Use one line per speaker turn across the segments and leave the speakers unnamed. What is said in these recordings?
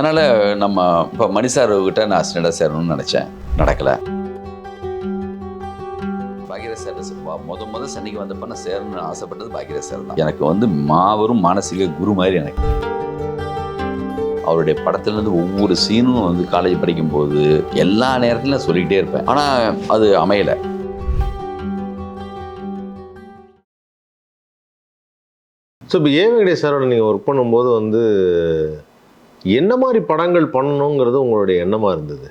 அதனால் நம்ம இப்போ மணி கிட்ட நான் அசிஸ்டண்டாக சேரணும்னு நினச்சேன். நடக்கலை. பாக்யராஜ் சார் முத முத சென்னைக்கு வந்தப்போ நான் சேரணும்னு ஆசைப்பட்டது பாக்யராஜ் சார் தான். எனக்கு வந்து மாபெரும் மானசீக குரு மாதிரி எனக்கு. அவருடைய படத்துலேருந்து ஒவ்வொரு சீனும் வந்து காலேஜ் படிக்கும்போது எல்லா நேரத்துலையும் நான் சொல்லிக்கிட்டே இருப்பேன். ஆனால் அது அமையலை.
ஸோ இப்போ ஏ வெங்கடேஷ் சாரோட நீங்கள் ஒர்க் பண்ணும்போது வந்து என்ன மாதிரி படங்கள் பண்ணணுங்கிறது உங்களுடைய எண்ணமாக இருந்தது?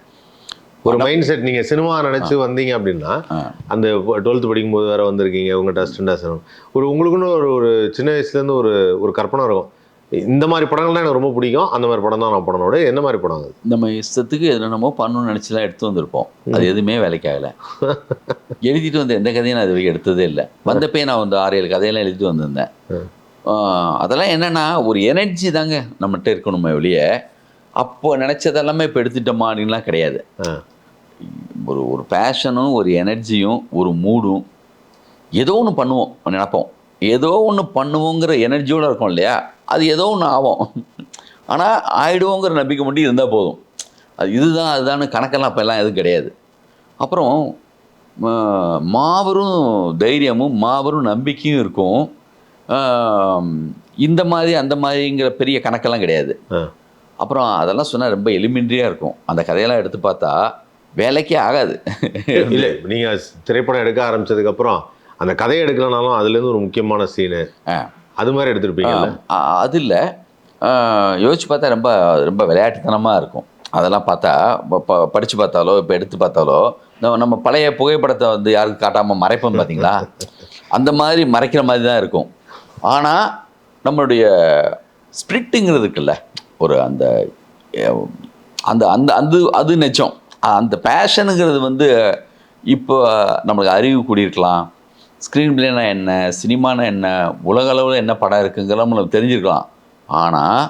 ஒரு மைண்ட் செட் நீங்கள் சினிமா நினச்சி வந்தீங்க அப்படின்னா. அந்த டுவெல்த்து படிக்கும்போது வேற வந்திருக்கீங்க உங்கள்கிட்ட அசிஸ்டண்டாக சேரணும். ஒரு உங்களுக்குன்னு ஒரு ஒரு சின்ன வயசுலேருந்து ஒரு ஒரு கற்பனை இருக்கும். இந்த மாதிரி படங்கள் தான் எனக்கு ரொம்ப பிடிக்கும் அந்த மாதிரி படம் தான் நான் பண்ணனோட என்ன மாதிரி படம் அது?
நம்ம இஷ்டத்துக்கு என்னென்னமோ பண்ணணும்னு நினச்சிலாம் எடுத்து வந்திருப்போம். அது எதுவுமே வேலைக்கு ஆகலை. எழுதிட்டு வந்த எந்த கதையும் நான் இது வரைக்கும் எடுத்ததே இல்லை. வந்தப்பே நான் வந்து ஆறு ஏழு கதையெல்லாம் எழுதிட்டு வந்திருந்தேன். அதெல்லாம் என்னென்னா ஒரு எனர்ஜி தாங்க நம்மகிட்ட இருக்கணுமே ஒழிய அப்போ நினச்சதெல்லாமே இப்போ எடுத்துட்டோமா அப்படின்லாம் கிடையாது. ஒரு ஒரு பேஷனும் ஒரு எனர்ஜியும் ஒரு மூடும் ஏதோ ஒன்று பண்ணுவோம் நினைப்போம். ஏதோ ஒன்று பண்ணுவோங்கிற எனர்ஜியோடு இருக்கும் இல்லையா? அது ஏதோ ஒன்று ஆகும் ஆனால் ஆயிடுவோங்கிற நம்பிக்கை மட்டும் இருந்தால் போதும். அது இதுதான் அதுதான் கணக்கெல்லாம் அப்போல்லாம் எதுவும் கிடையாது. அப்புறம் மாபெரும் தைரியமும் மாபெரும் நம்பிக்கையும் இருக்கும். இந்த மாதிரி அந்த மாதிரிங்கிற பெரிய கணக்கெல்லாம் கிடையாது. அப்புறம் அதெல்லாம் சொன்னால் ரொம்ப எலிமெண்ட்ரியாக இருக்கும். அந்த கதையெல்லாம் எடுத்து பார்த்தா வேலைக்கே ஆகாது.
இல்லை நீங்கள் திரைப்படம் எடுக்க ஆரம்பிச்சதுக்கப்புறம் அந்த கதையை எடுக்கலனாலும் அதுலேருந்து ஒரு முக்கியமான சீனு. அது மாதிரி எடுத்திருப்பீங்கல்ல?
ஆ, அது இல்லை. யோசிச்சு பார்த்தா ரொம்ப ரொம்ப விளையாட்டுத்தனமாக இருக்கும். அதெல்லாம் பார்த்தா படித்து பார்த்தாலோ இப்போ எடுத்து பார்த்தாலோ நம்ம நம்ம பழைய புகைப்படத்தை வந்து யாருக்கு காட்டாமல் மறைப்போம் பார்த்தீங்களா? அந்த மாதிரி மறைக்கிற மாதிரி தான் இருக்கும். ஆனால் நம்மளுடைய ஸ்பிரிட்டுங்கிறது இருக்குல்ல ஒரு அந்த அந்த அந்த அந்த அது நிச்சம் அந்த பேஷனுங்கிறது வந்து இப்போ நம்மளுக்கு அறிவு கூடியிருக்கலாம். ஸ்க்ரீன் பிளேனா என்ன சினிமானா என்ன உலக அளவில் என்ன படம் இருக்குங்கிறத நம்மளுக்கு தெரிஞ்சிருக்கலாம். ஆனால்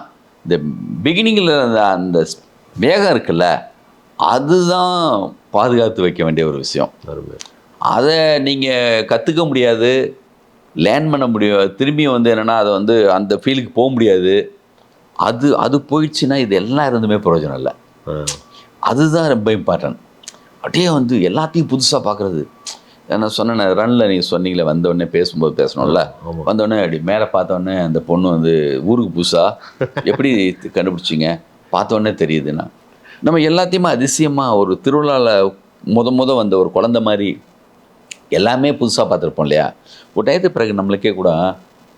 இந்த பிகினிங்கில் அந்த அந்த வேகம் இருக்குல்ல அதுதான் பாதுகாத்து வைக்க வேண்டிய ஒரு விஷயம். அதை நீங்கள் கற்றுக்க முடியாது. லேர்ன் பண்ண முடியும். திரும்பி வந்து என்னென்னா அதை வந்து அந்த ஃபீலுக்கு போக முடியாது. அது அது போயிடுச்சுன்னா இது எல்லாம் இருந்துமே பிரயோஜனம் இல்லை. அதுதான் ரொம்ப இம்பார்ட்டன்ட் அப்படியே வந்து எல்லாத்தையும் புதுசாக பார்க்குறது. நான் சொன்னேன் ரன்னில் நீங்கள் சொன்னீங்களே வந்தோடனே பேசும்போது பேசணும்ல. வந்தோடனே அப்படி மேலே பார்த்தோன்னே அந்த பொண்ணு வந்து ஊருக்கு புதுசாக எப்படி கண்டுபிடிச்சிங்க? பார்த்தோன்னே தெரியுதுன்னா. நம்ம எல்லாத்தையுமே அதிசயமாக ஒரு திருவிழாவில் முத முத வந்த ஒரு குழந்த மாதிரி எல்லாமே புதுசாக பார்த்துருப்போம் இல்லையா? ஒரு டயத்துக்கு பிறகு நம்மளுக்கே கூட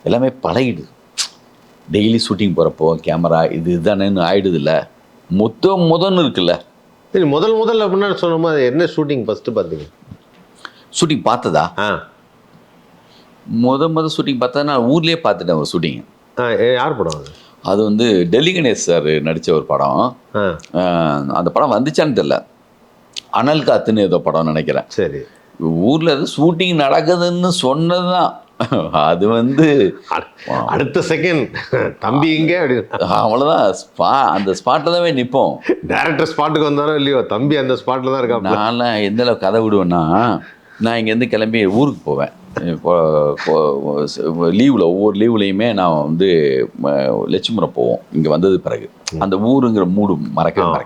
எல்லாமே பழகிடுது. டெய்லி ஷூட்டிங் போகிறப்போ கேமரா இது இதுதானேன்னு ஆயிடுது இல்லை? மொத்த முதன்னு இருக்குல்ல?
சரி முதல் முதல்ல அப்படின்னா சொன்ன மாதிரி என்ன ஷூட்டிங் ஃபர்ஸ்ட் பார்த்தீங்க?
ஷூட்டிங் பார்த்ததா?
ஆ.
முத முத ஷூட்டிங் பார்த்தா நான் ஊர்லேயே பார்த்துட்டேன் ஒரு ஷூட்டிங்
யார் படம் அது?
அது வந்து டெல்லி கணேஷ் சார் நடித்த ஒரு படம். அந்த படம் வந்துச்சான்னு தெரியல. அனல் காத்துன்னு ஏதோ படம் நினைக்கிறேன்.
சரி.
ஊரில் ஷூட்டிங் நடக்குதுன்னு சொன்னது தான் அது வந்து
அடு- அடுத்த செகண்ட் தம்பி இங்க அப்படின்னு.
அவ்வளோதான் ஸ்பா அந்த ஸ்பாட்டில் தான் போய் நிற்போம்
டேரக்டர் ஸ்பாட்டுக்கு வந்தாரோ இல்லையோ தம்பி அந்த ஸ்பாட்ல தான் இருக்கா
நான்லாம் எந்த அளவு கதை விடுவேன்னா நான் இங்கேருந்து கிளம்பி ஊருக்கு போவேன். லீவில் ஒவ்வொரு லீவ்லேயுமே நான் வந்து லட்சுமரம் போவோம். இங்கே வந்தது பிறகு. அந்த ஊருங்கிற மூடு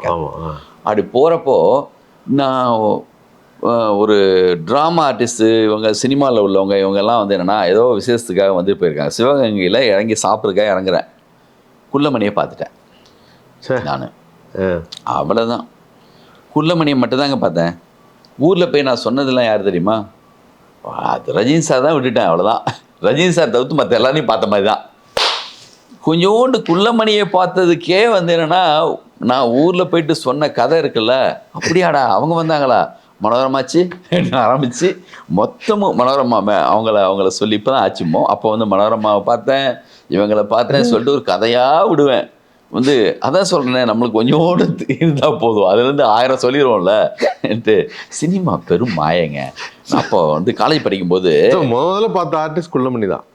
ஆமா ஆ.
அப்படி போகிறப்போ நான் ஒரு ட்ராமா ஆர்டிஸ்ட்டு இவங்க சினிமாவில் உள்ளவங்க இவங்கெல்லாம் வந்து என்னென்னா ஏதோ விசேஷத்துக்காக வந்து போயிருக்காங்க. சிவகங்கையில் இறங்கி சாப்பிட்றதுக்காக இறங்குறேன். குள்ளமணியை பார்த்துட்டேன்.
சே.
நான். அவ்வளோதான் குள்ளமணியை மட்டும்தாங்க பார்த்தேன். ஊரில் போய் நான் சொன்னதெல்லாம் யார் தெரியுமா? அது ரஜினி சார் தான் விட்டுட்டேன் அவ்வளோதான் ரஜினி சார் தவிர்த்து மற்ற எல்லாரையும் பார்த்த மாதிரி தான். கொஞ்சோண்டு குள்ளமணியை பார்த்ததுக்கே வந்து என்னென்னா நான் ஊரில் போயிட்டு சொன்ன கதை இருக்குல்ல அப்படியாடா அவங்க வந்தாங்களா? மனோரமாச்சு ஆரம்பித்து மொத்தமும் மனோரமா அவங்கள அவங்கள சொல்லி இப்போ தான் ஆச்சுமோ? அப்போ வந்து மனோரமாவை பார்த்தேன் இவங்களை பார்த்தேன் சொல்லிட்டு ஒரு கதையாக விடுவேன். வந்து அதான் சொல்கிறேன் நம்மளுக்கு கொஞ்சோண்டு இருந்தால் போதும். அதுலேருந்து ஆயிரம் சொல்லிடுவோம்ல சினிமா பெரும் மாயங்க. அப்போ வந்து காலேஜ் படிக்கும்போது
முதல்ல பார்த்த ஆர்டிஸ்ட் குள்ளமணி தான்.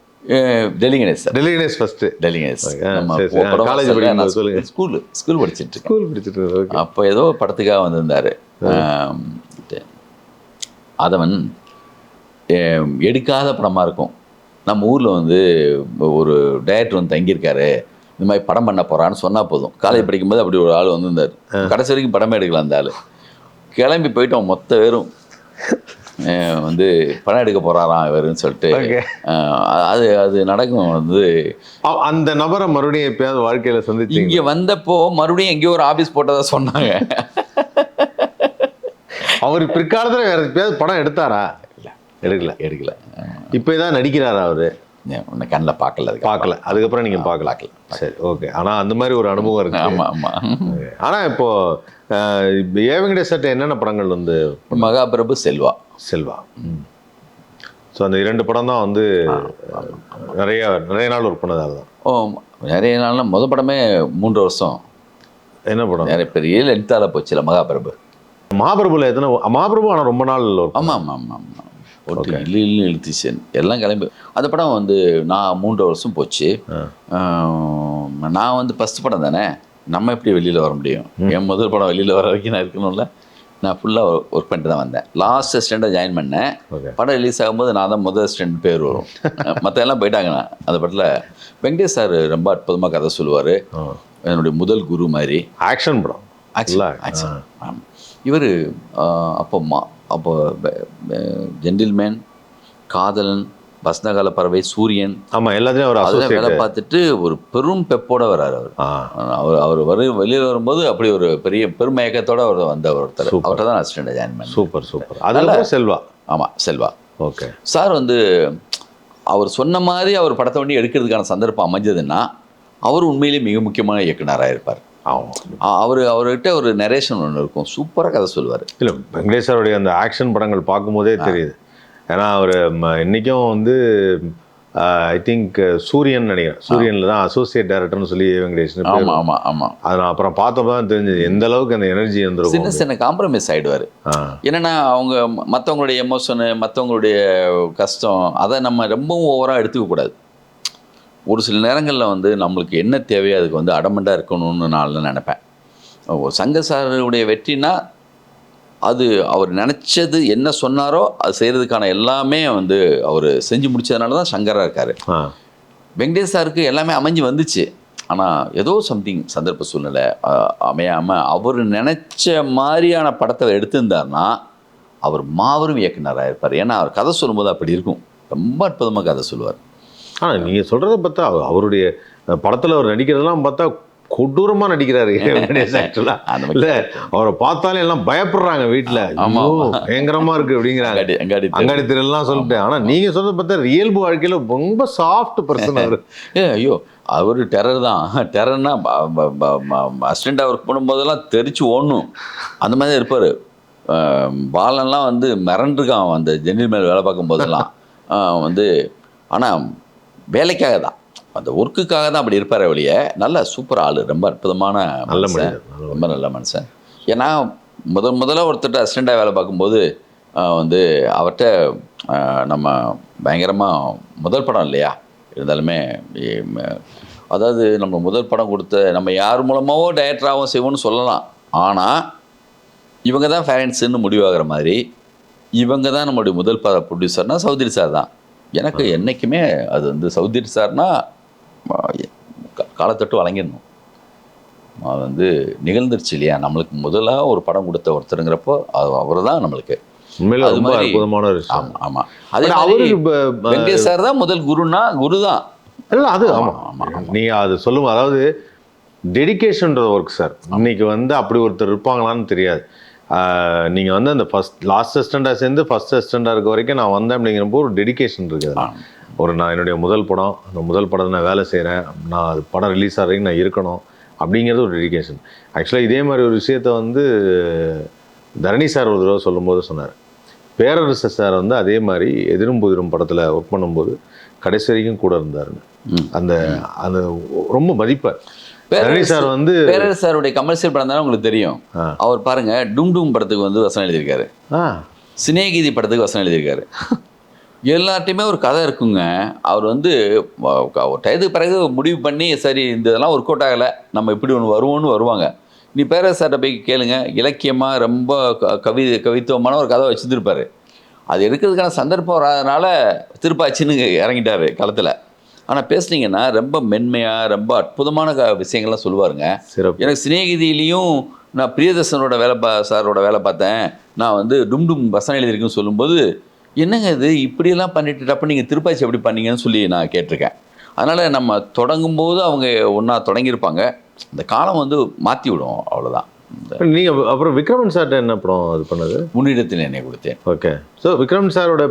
டெல்லி கணேஷ்
டெல்லி கணேஸ் ஃபர்ஸ்ட்
டெல்லி
சொல்லுங்க.
ஸ்கூல் ஸ்கூல் படிச்சிட்டு
ஸ்கூல் படிச்சுட்டு
அப்போ ஏதோ படத்துக்காக வந்திருந்தாரு. அதவன் எடுக்காத படமாக இருக்கும். நம்ம ஊரில் வந்து ஒரு டைரக்டர் வந்து தங்கியிருக்காரு. இந்த மாதிரி படம் பண்ண போறான்னு சொன்னா போதும். காலேஜ் படிக்கும்போது அப்படி ஒரு ஆள் வந்திருந்தார் கடைசி வரைக்கும் படமே எடுக்கலாம் அந்த ஆள். கிளம்பி போயிட்டோம் மொத்த பேரும் வந்து படம் எடுக்க போறாராம் இவருன்னு சொல்லிட்டு அது அது நடக்கும். வந்து
அந்த நபரை மறுபடியும் எப்பயாவது வாழ்க்கையில சந்திச்சீங்க
இங்க வந்தப்போ மறுபடியும் எங்கேயோ ஒரு ஆபீஸ் போட்டதா சொன்னாங்க.
அவர் பிற்காலத்துல வேற எப்பயாவது படம் எடுத்தாரா? எடுக்கல
எடுக்கல.
இப்போ தான் நடிக்கிறாரா அவரு?
உன்னை கண்ணில் பார்க்கல அதுக்கு
பார்க்கல அதுக்கப்புறம் நீங்க பார்க்கல சரி ஓகே. ஆனா அந்த மாதிரி ஒரு அனுபவம் இருக்கு.
ஆமா ஆமா.
ஆனா இப்போ அஹ், இப்ப ஏ வெங்கடேசர்ட்ட என்னென்ன படங்கள் வந்து
மகாபிரபு செல்வா.
செல்வா. ஸோ அந்த இரண்டு படம் தான் வந்து நிறைய நிறைய நாள் ஒர்க் பண்ணதால தான்
ஓ நிறைய நாள்னா முத படமே மூன்று வருஷம்.
என்ன படம்?
நிறைய பெரிய லென்த்தால போச்சுல மகாபிரபு.
மகாபிரபுல எத்தனை மகாபிரபு ஆனா ரொம்ப நாள் ஒர்க்
ஆமா ஆமா ஆமா ஆமா ஒட்டு இல்லை இல்லை எழுத்துச்சேன் எல்லாம் கிளம்பி அந்த படம் வந்து நான் மூன்று வருஷம் போச்சு. நான் வந்து ஃபஸ்ட் படம் தானே? நம்ம எப்படி வெளியில் வர முடியும்? என் முதல் படம் வெளியில் வர வரைக்கும் நான் இருக்கணும்ல. நான் ஃபுல்லாக ஒர்க் பண்ணிட்டு தான் வந்தேன். லாஸ்ட் அசிஸ்டண்ட்டாக ஜாயின் பண்ணேன். படம் ரிலீஸ் ஆகும்போது நான் தான் முதல் அசிஸ்டன்ட் பேர் வரும். மற்ற எல்லாம் போயிட்டாங்கண்ணா அந்த படத்தில் வெங்கடேஷ் சார் ரொம்ப அற்புதமாக கதை சொல்லுவார். என்னுடைய முதல் குரு மாதிரி.
ஆக்ஷன் படம்.
ஆக்சன் ஆக்சன் ஆமாம் இவர் அப்போ மா அப்போ ஜென்டில்மேன் காதலன் வசந்தகால பறவை சூரியன்.
ஆமா எல்லாத்தையும் அவர்
அதில் வேலை பார்த்துட்டு ஒரு பெரும் பெப்போட வராரு அவர். அவர் அவர் வரு வெளியில் வரும்போது அப்படி ஒரு பெரிய பெருமயக்கத்தோட அவர் வந்த ஒருத்தர். அவர்கிட்ட தான் அசிஸ்டண்ட் ஜாயின் பண்ணேன்.
Super super. அதுக்கப்புறம் செல்வா?
ஆமாம் செல்வா.
ஓகே.
சார் வந்து அவர் சொன்ன மாதிரி அவர் படத்தை வண்டி எடுக்கிறதுக்கான சந்தர்ப்பம் அமைஞ்சதுன்னா அவர் உண்மையிலேயே மிக முக்கியமான இயக்குனராக இருப்பார்.
ஆமாம்
அவர் அவர்கிட்ட ஒரு நரேஷன் ஒன்று இருக்கும். சூப்பராக கதை சொல்லுவார்.
இல்லை வெங்கடேஸ்வருடைய அந்த ஆக்ஷன் படங்கள் பார்க்கும்போதே தெரியுது. ஏன்னா அவர் இன்னைக்கும் வந்து ஐ திங்க் சூரியன் நினைக்கிறேன். சூரியனில் தான் அசோசியேட் டைரக்டர்னு சொல்லி வெங்கடேஷன்.
ஆமாம் ஆமாம் ஆமாம்
அது நான் அப்புறம் பார்த்தப்ப தான் தெரிஞ்சது எந்த அளவுக்கு அந்த எனர்ஜி
சின்ன
இருந்திருக்கும்
சின்ன காம்ப்ரமைஸ் ஆயிடுவார்.
ஆ.
என்னன்னா அவங்க மற்றவங்களுடைய எமோஷனு மற்றவங்களுடைய கஷ்டம் அதை நம்ம ரொம்பவும் ஓவராக எடுத்துக்க கூடாது ஒரு சில நேரங்களில் வந்து நம்மளுக்கு என்ன தேவையோ அதுக்கு வந்து அடமண்டாக இருக்கணும்னு நான் நினைப்பேன். ஒரு சங்க சாருடைய வெற்றினா அது அவர் நினச்சது என்ன சொன்னாரோ அது செய்கிறதுக்கான எல்லாமே வந்து அவர் செஞ்சு முடிச்சதுனால தான் சங்கராக இருக்கார். வெங்கடேஷ் சாருக்கு எல்லாமே அமைஞ்சு வந்துச்சு. ஆனால் ஏதோ சம்திங் சந்தர்ப்ப சூழ்நிலை அமையாமல் அவர் நினச்ச மாதிரியான படத்தை எடுத்திருந்தாருன்னா அவர் மாபெரும் இயக்குனராக இருப்பார். ஏன்னா அவர் கதை சொல்லும்போது அப்படி இருக்கும். ரொம்ப அற்புதமாக கதை சொல்லுவார்.
ஆனால் நீங்கள் சொல்கிறத பார்த்தா அவ- அவருடைய படத்தில் அவர் நடிக்கிறதெல்லாம் பார்த்தா கொடூரமாக நடிக்கிறாரு. ஆக்சுவலாக இல்லை அவரை பார்த்தாலே எல்லாம் பயப்படுறாங்க வீட்டில் பயங்கரமாக இருக்குது அப்படிங்கிறாங்க.
அங்காடி அங்காடி
தெருலாம் சொல்லிட்டேன் ஆனால் நீங்கள் சொல்றத பார்த்தா இயல்பு வாழ்க்கையில் ரொம்ப சாஃப்ட் பர்சன் அவர்.
ஏ ஐயோ அவர் டெரர் தான். டெரர்னா அசிஸ்டண்ட்டாக ஒர்க் பண்ணும்போதெல்லாம் தெரிச்சு ஓடணும். அந்த மாதிரி தான் இருப்பார். பாலன்லாம் வந்து மிரண்டிருக்கான் அந்த ஜென்னில் மேல் வேலை பார்க்கும் போதெல்லாம் வந்து ஆனால் வேலைக்காக தான் அந்த ஒர்க்குக்காக தான் அப்படி இருப்பார் வழிய நல்ல சூப்பர் ஆள் ரொம்ப அற்புதமான
நல்ல
மனுஷன். ரொம்ப நல்ல மனுஷன். ஏன்னா முதல் முதல்ல ஒருத்தர்கிட்ட அசிஸ்டண்ட்டாக வேலை பார்க்கும்போது வந்து அவர்கிட்ட நம்ம பயங்கரமாக முதல் படம் இல்லையா? இருந்தாலுமே அதாவது நம்ம முதல் படம் கொடுத்த நம்ம யார் மூலமாவோ டைரக்டராகவும் செய்வோம்னு சொல்லலாம். ஆனால் இவங்க தான் ஃபேரண்ட்ஸுன்னு முடிவாகிற மாதிரி இவங்க தான் நம்மளுடைய முதல் பட ப்ரொடியூசர்னா சௌத்ரி சார் தான். எனக்கு என்றைக்குமே அது வந்து சௌத்ரி சார்னா காலத்தொட்டு வழங்கிடணும். அது வந்து நிகழ்ந்துருச்சு இல்லையா? நம்மளுக்கு முதலாக ஒரு படம் கொடுத்த ஒருத்தருங்கிறப்போ அவர் தான் நம்மளுக்கு.
உண்மையில
அது மாதிரி-
அற்புதமான ஒரு
ஆமாம் ஆமாம் அதே
அவரு
வெங்கடேஷ் சார் தான் முதல் குருனா குரு தான்.
இல்ல அது ஆமா
ஆமா,
நீங்க அது சொல்லுங்க அதாவது டெடிகேஷன்ற ஒர்க் சார் இன்னைக்கு வந்து அப்படி ஒருத்தர் இருப்பாங்களான்னு தெரியாது. ஆஹ் நீங்க வந்து அந்த ஃபர்ஸ்ட் லாஸ்ட் அசிஸ்டண்டாக சேர்ந்து ஃபர்ஸ்ட் அசிஸ்டண்டாக இருக்க வரைக்கும் நான் வந்தேன் அப்படிங்கிறப்போ ஒரு டெடிகேஷன் இருக்குது. ஒரு நான் என்னுடைய முதல் படம் அந்த முதல் படத்தை நான் வேலை செய்கிறேன் நான் அது படம் ரிலீஸ் ஆகிற வரைக்கும் நான் இருக்கணும் அப்படிங்கிறது ஒரு டெடிகேஷன் ஆக்சுவலாக இதே மாதிரி ஒரு விஷயத்த வந்து தரணி சார் ஒரு தடவை சொல்லும்போது சொன்னார். பேரரசு சார் வந்து அதே மாதிரி எதிரும் புதிரும் படத்தில் ஒர்க் பண்ணும்போது கடைசி வரைக்கும் கூட இருந்தாருன்னு. அந்த அந்த ரொம்ப மதிப்பார்
பேரரசு-
சார் வந்து
பேரரசு சாருடைய கமர்ஷியல் படம் தானே உங்களுக்கு தெரியும். அவர் பாருங்க டும் டும் படத்துக்கு வந்து வசனம் எழுதியிருக்காரு. சினேகிதி படத்துக்கு வசனம் எழுதியிருக்காரு. எல்லார்ட்டையுமே ஒரு கதை இருக்குங்க. அவர் வந்து ஒரு டயத்துக்கு பிறகு முடிவு பண்ணி சரி இந்த இதெல்லாம் ஒர்க் அவுட் ஆகலை. நம்ம இப்படி ஒன்று வருவோம்னு வருவாங்க. நீ பேரரசார்ட்ட போய் கேளுங்க. இலக்கியமாக ரொம்ப க- கவி கவித்துவமான ஒரு கதை வச்சுருப்பாரு அது எடுக்கிறதுக்கான சந்தர்ப்பம் வராதனால திருப்பாச்சின்னு இறங்கிட்டாரு களத்தில். ஆனால் பேசுனீங்கன்னா ரொம்ப மென்மையாக ரொம்ப அற்புதமான க விஷயங்கள்லாம் சொல்லுவாருங்க.
சிறப்பு.
எனக்கு சிநேகிதியிலையும் நான் பிரியதர்சனோட வேலை பா சாரோட வேலை பார்த்தேன். நான் வந்து டும் டும் வசனம் எழுதியிருக்குன்னு சொல்லும்போது என்னங்க இது? இப்படியெல்லாம் பண்ணிட்டு நீங்கள் திருப்பாச்சி எப்படி பண்ணீங்கன்னு சொல்லி நான் கேட்டிருக்கேன். அதனால் நம்ம தொடங்கும்போது அவங்க ஒன்றா தொடங்கியிருப்பாங்க. இந்த காலம் வந்து மாற்றி விடும் அவ்வளோதான் இந்த
நீங்க அப்புறம் விக்ரமன் சார்ட்ட என்ன படம் இது பண்ணது?
முன்னிடத்தில் என்னை கொடுத்தேன்.
ஓகே ஸோ விக்ரம் சாரோட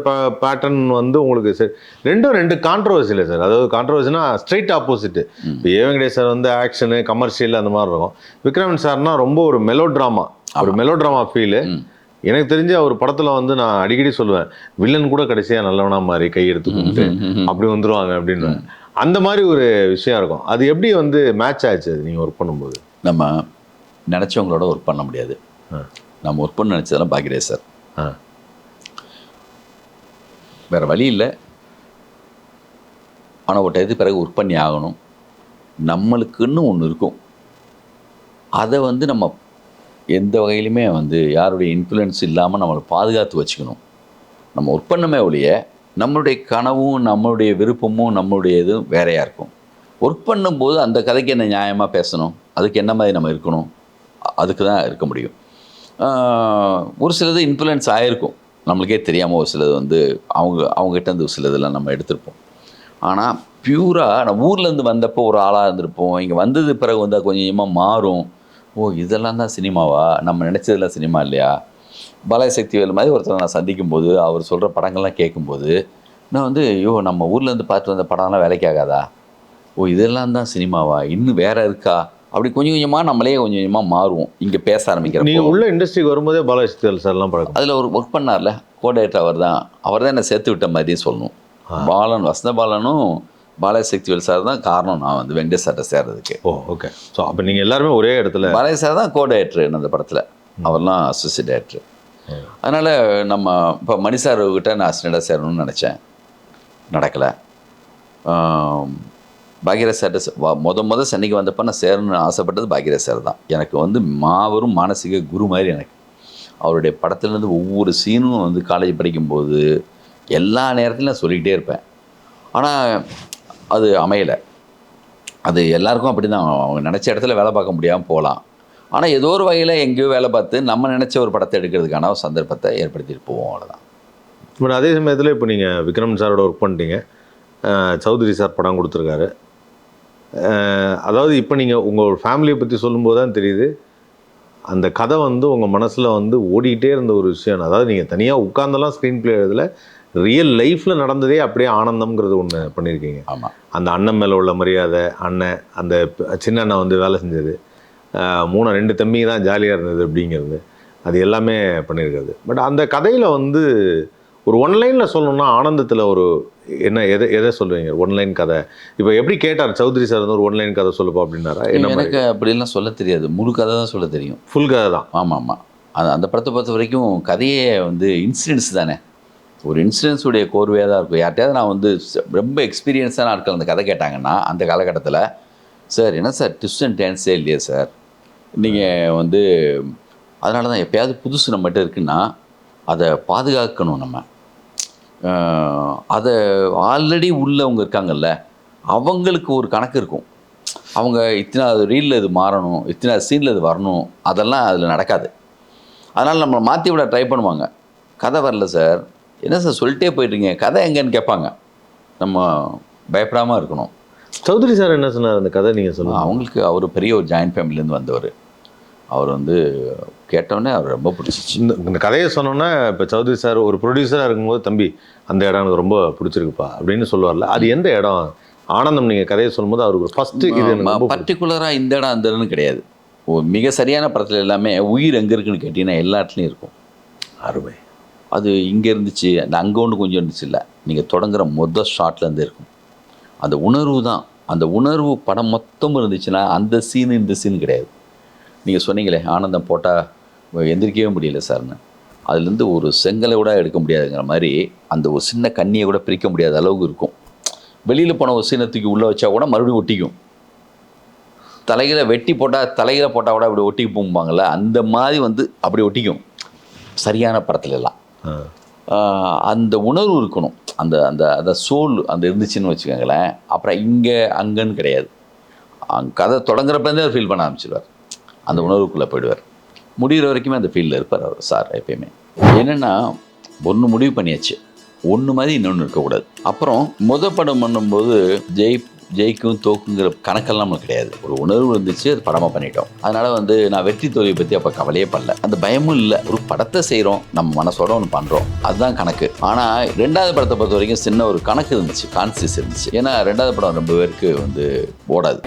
பேட்டர்ன் வந்து உங்களுக்கு சரி ரெண்டும் ரெண்டு கான்ட்ரவர்சி இல்லை சார் அதாவது கான்ட்ரவர்சினா ஸ்ட்ரைட் ஆப்போசிட் இப்போ ஏ வெங்கடேஷ் சார் வந்து ஆக்ஷனு கமர்ஷியல் அந்த மாதிரி இருக்கும். விக்ரமன் சார்னா ரொம்ப ஒரு மெலோ ட்ராமா ஒரு மெலோ ட்ராமா ஃபீலு. எனக்கு தெரிஞ்சு அவர் படத்துல வந்து நான் அடிக்கடி சொல்லுவேன் வில்லன் கூட கடைசியா நல்லவனா மாதிரி கையெடுத்து கும்பிட்டு அப்படி வந்துருவாங்க அப்படின்னு அந்த மாதிரி ஒரு விஷயம் இருக்கும். அது எப்படி வந்து மேட்ச் ஆச்சு? அது நீங்க ஒர்க் பண்ணும்போது.
நம்ம நினச்சவங்களோட ஒர்க் பண்ண முடியாது. நம்ம ஒர்க் பண்ண நினச்சதெல்லாம் பாக்கிரேஸ் சார் வேறு வழி இல்லை. ஆனால் ஒரு டயத்துக்கு பிறகு ஒர்க் பண்ணி ஆகணும். நம்மளுக்குன்னு ஒன்று இருக்கும். அதை வந்து நம்ம எந்த வகையிலுமே வந்து யாருடைய இன்ஃப்ளூயன்ஸ் இல்லாமல் நம்மளை பாதுகாத்து வச்சுக்கணும். நம்ம ஒர்க் பண்ணமே ஒழிய நம்மளுடைய கனவும் நம்மளுடைய விருப்பமும் நம்மளுடைய இதுவும் வேறையாக இருக்கும். ஒர்க் பண்ணும்போது அந்த கதைக்கு என்ன நியாயமாக பேசணும்? அதுக்கு என்ன மாதிரி நம்ம இருக்கணும்? அதுக்கு தான் இருக்க முடியும். ஒரு சிலது இன்ஃப்ளூயன்ஸ் ஆகிருக்கும் நம்மளுக்கே தெரியாமல் ஒரு சிலது வந்து அவங்க அவங்ககிட்ட இருந்து ஒரு சிலதெல்லாம் நம்ம எடுத்திருப்போம். ஆனால் பியூராக நான் ஊர்லேருந்து வந்தப்போ ஒரு ஆளாக இருந்திருப்போம். இங்கே வந்தது பிறகு வந்தால் கொஞ்சம் கொஞ்சமாக மாறும். ஓ இதெல்லாம் தான் சினிமாவா? நம்ம நினச்சதெல்லாம் சினிமா இல்லையா? பாலாய வேலு மாதிரி ஒருத்தரை நான் சந்திக்கும் போது அவர் சொல்கிற படங்கள்லாம் கேட்கும்போது நான் வந்து ஐயோ நம்ம ஊர்லேருந்து பார்த்து வந்த படம்லாம் வேலைக்கு ஆகாதா? ஓ இதெல்லாம் தான் சினிமாவா? இன்னும் வேறு இருக்கா? அப்படி கொஞ்சம் கொஞ்சமாக நம்மளே கொஞ்சம் கொஞ்சமாக மாறுவோம். இங்கே பேச ஆரம்பிக்கிறோம்
உள்ள இண்டஸ்ட்ரிக்கு வரும்போதே பாலாஜி சார்லாம் பழக்கம்.
அதில் ஒரு ஒர்க் பண்ணார்ல கோடேட்டர் அவர் தான். அவர் தான் என்னை சேர்த்து விட்ட மாதிரி சொல்லணும். பாலன் வசந்த பாலனும் பாலாஜி சக்திவேல் சார் தான் காரணம் நான் வந்து வெங்கடேஷ் சார்ட்ட சேர்றதுக்கு.
ஓ ஓகே ஸோ அப்போ நீங்க எல்லாருமே ஒரே இடத்துல
பாலாஜி சார் தான் கோ டைரக்டர் அந்த படத்தில். அவர்லாம் அசோசியேட் டைரக்டர் அதனால் நம்ம இப்போ மணி சார் கிட்ட நான் அசிஸ்டண்டாக சேரணும்னு நினச்சேன். நடக்கலை. பாக்யராஜ் சார்ட்ட ச- மொதல் முத முத சென்னைக்கு வந்தப்போ நான் சேரணும்னு ஆசைப்பட்டது பாக்யராஜ் சார் தான். எனக்கு வந்து மாபெரும் மானசீக குரு மாதிரி எனக்கு. அவருடைய படத்துலேருந்து ஒவ்வொரு சீனும் வந்து காலேஜ் படிக்கும்போது எல்லா நேரத்துலையும் நான் சொல்லிக்கிட்டே இருப்பேன். ஆனால் அது அமையலை. அது எல்லாருக்கும் அப்படி தான் அவங்க நினச்ச இடத்துல வேலை பார்க்க முடியாமல் போகலாம். ஆனால் ஏதோ ஒரு வகையில் எங்கேயோ வேலை பார்த்து நம்ம நினச்ச ஒரு படத்தை எடுக்கிறதுக்கான ஒரு சந்தர்ப்பத்தை ஏற்படுத்திட்டு போவோம் அவ்வளோதான்
பட் அதே சமயத்தில் இப்போ நீங்கள் விக்ரம் சாரோட ஒர்க் பண்ணிட்டீங்க. சௌத்ரி சார் படம் கொடுத்துருக்காரு. அதாவது இப்போ நீங்கள் உங்கள் ஃபேமிலியை பற்றி சொல்லும்போது தான் தெரியுது. அந்த கதை வந்து உங்கள் மனசில் வந்து ஓடிக்கிட்டே இருந்த ஒரு விஷயம். அதாவது நீங்கள் தனியாக உட்கார்ந்தெல்லாம் ஸ்க்ரீன் பிளே எழுதல. ரியல் லைஃப்பில் நடந்ததே அப்படியே ஆனந்தம்ங்கிறது ஒன்று பண்ணியிருக்கீங்க
ஆமாம்
அந்த அண்ணன் மேலே உள்ள மரியாதை அண்ணன் அந்த சின்ன அண்ணன் வந்து வேலை செஞ்சது. மூணு ரெண்டு தம்பிங்க தான் ஜாலியாக இருந்தது அப்படிங்கிறது. அது எல்லாமே பண்ணியிருக்காது பட் அந்த கதையில் வந்து ஒரு ஒன்லைனில் சொல்லணும்னா ஆனந்தத்தில் ஒரு என்ன எதை எதை சொல்லுவீங்க? ஒன்லைன் கதை. இப்போ எப்படி கேட்டார் சௌத்ரி சார் வந்து ஒரு ஒன்லைன் கதை சொல்லுப்பா அப்படின்னாரா? என்ன
எனக்கு அப்படிலாம் சொல்ல தெரியாது. முழு கதை தான் சொல்ல தெரியும்.
ஃபுல் கதை தான்.
ஆமாம். ஆமாம் அது அந்த படத்தை பொறுத்த வரைக்கும் கதையே வந்து இன்சிடென்ட்ஸ் தானே. ஒரு இன்சிடென்ட்ஸுடைய கோர்வையாக தான் இருக்கும். யார்ட்டையாவது நான் வந்து ரொம்ப எக்ஸ்பீரியன்ஸான ஆட்கள் அந்த கதை கேட்டாங்கன்னா அந்த காலகட்டத்தில் சார் என்ன சார் ட்விஸ்ட் அண்ட் டேன்ஸே இல்லையே சார் நீங்கள் வந்து அதனால தான் எப்பயாவது புதுசு நம்மகிட்ட இருக்குன்னா அதை பாதுகாக்கணும் நம்ம. அதை ஆல்ரெடி உள்ளவங்க இருக்காங்கல்ல அவங்களுக்கு ஒரு கணக்கு இருக்கும். அவங்க இத்தனாவது ரீலில் இது மாறணும் இத்தனாவது சீனில் இது வரணும் அதெல்லாம் அதில் நடக்காது. அதனால் நம்மளை மாற்றி விட ட்ரை பண்ணுவாங்க. கதை வரல சார். என்ன சார் சொல்லிட்டே போயிட்டுருங்க கதை எங்கன்னு கேட்பாங்க. நம்ம பயப்படாமல் இருக்கணும்.
சௌத்ரி சார் என்ன சொன்னார் அந்த கதை நீங்கள் சொல்லுங்கள்
அவங்களுக்கு அவர் பெரிய ஒரு ஜாயின்ட் ஃபேமிலிலேருந்து வந்தவர். அவர் வந்து கேட்டோடனே அவர் ரொம்ப பிடிச்சிச்சு.
இந்த இந்த கதையை சொன்னோன்னா இப்போ சௌத்ரி சார் ஒரு ப்ரொடியூசராக இருக்கும்போது தம்பி அந்த இடம் எனக்கு ரொம்ப பிடிச்சிருக்குப்பா அப்படின்னு சொல்லுவார்ல. அது எந்த இடம்? ஆனந்தம் நீங்கள் கதையை சொல்லும்போது அவருக்கு ஃபஸ்ட்டு இது.
பர்டிகுலராக இந்த இடம் அந்த இடம்னு கிடையாது. மிக சரியான படத்தில் எல்லாமே உயிர் எங்கே இருக்குன்னு கேட்டிங்கன்னா எல்லா இடத்துலையும் இருக்கும்.
அருமை.
அது இங்கே இருந்துச்சு அந்த அங்கே ஒன்று கொஞ்சம் இருந்துச்சு இல்லை. நீங்கள் தொடங்குற மொதல் ஷாட்லேருந்து இருக்கும். அந்த உணர்வு தான். அந்த உணர்வு படம் மொத்தம் இருந்துச்சுன்னா அந்த சீனு இந்த சீன் கிடையாது. நீங்கள் சொன்னீங்களே ஆனந்தம் போட்டால் எந்திரிக்கவே முடியல சார்னு அதுலேருந்து ஒரு செங்கலை கூட எடுக்க முடியாதுங்கிற மாதிரி அந்த ஒரு சின்ன கண்ணியை கூட பிரிக்க முடியாத அளவுக்கு இருக்கும். வெளியில் போன ஒரு சீனை தூக்கி உள்ளே வச்சா கூட மறுபடியும் ஒட்டிக்கும். தலைகளை வெட்டி போட்டால் தலைகளை போட்டால் கூட அப்படி ஒட்டி போம்பாங்கள்ல அந்த மாதிரி வந்து அப்படி ஒட்டிக்கும். சரியான படத்துல எல்லாம்
ஆ.
ஆஹ் அந்த உணர்வு இருக்கணும். அந்த அந்த அந்த சோல் அந்த இருந்துச்சுன்னு வச்சுக்கோங்களேன் அப்புறம் இங்கே அங்கன்னு கிடையாது. அங்க கதை தொடங்குறப்பேருந்தே அவர் ஃபீல் பண்ண ஆரம்பிச்சிடுவார் அந்த உணர்வுக்குள்ளே போயிடுவார். முடிகிற வரைக்குமே அந்த ஃபீல்டில் இருப்பார் அவர் சார் எப்பயுமே. என்னென்னா ஒன்று முடிவு பண்ணியாச்சு. ஒன்று மாதிரி இன்னொன்று இருக்கக்கூடாது. அப்புறம் முத படம் பண்ணும்போது ஜெய் ஜெயிக்கும் தோக்குங்கிற கணக்கெல்லாம் நமக்கு கிடையாது. ஒரு உணர்வு இருந்துச்சு அது படமாக பண்ணிட்டோம். அதனால் வந்து நான் வெற்றி தோல்வியை பற்றி அப்போ கவலையே பண்ணல அந்த பயமும் இல்லை. ஒரு படத்தை செய்கிறோம் நம்ம மனசோட ஒன்று பண்ணுறோம் அதுதான் கணக்கு. ஆனால் ரெண்டாவது படத்தை பொறுத்த வரைக்கும் சின்ன ஒரு கணக்கு இருந்துச்சு கான்சியஸ் இருந்துச்சு. ஏன்னா ரெண்டாவது படம் ரொம்ப பேருக்கு வந்து ஓடாது.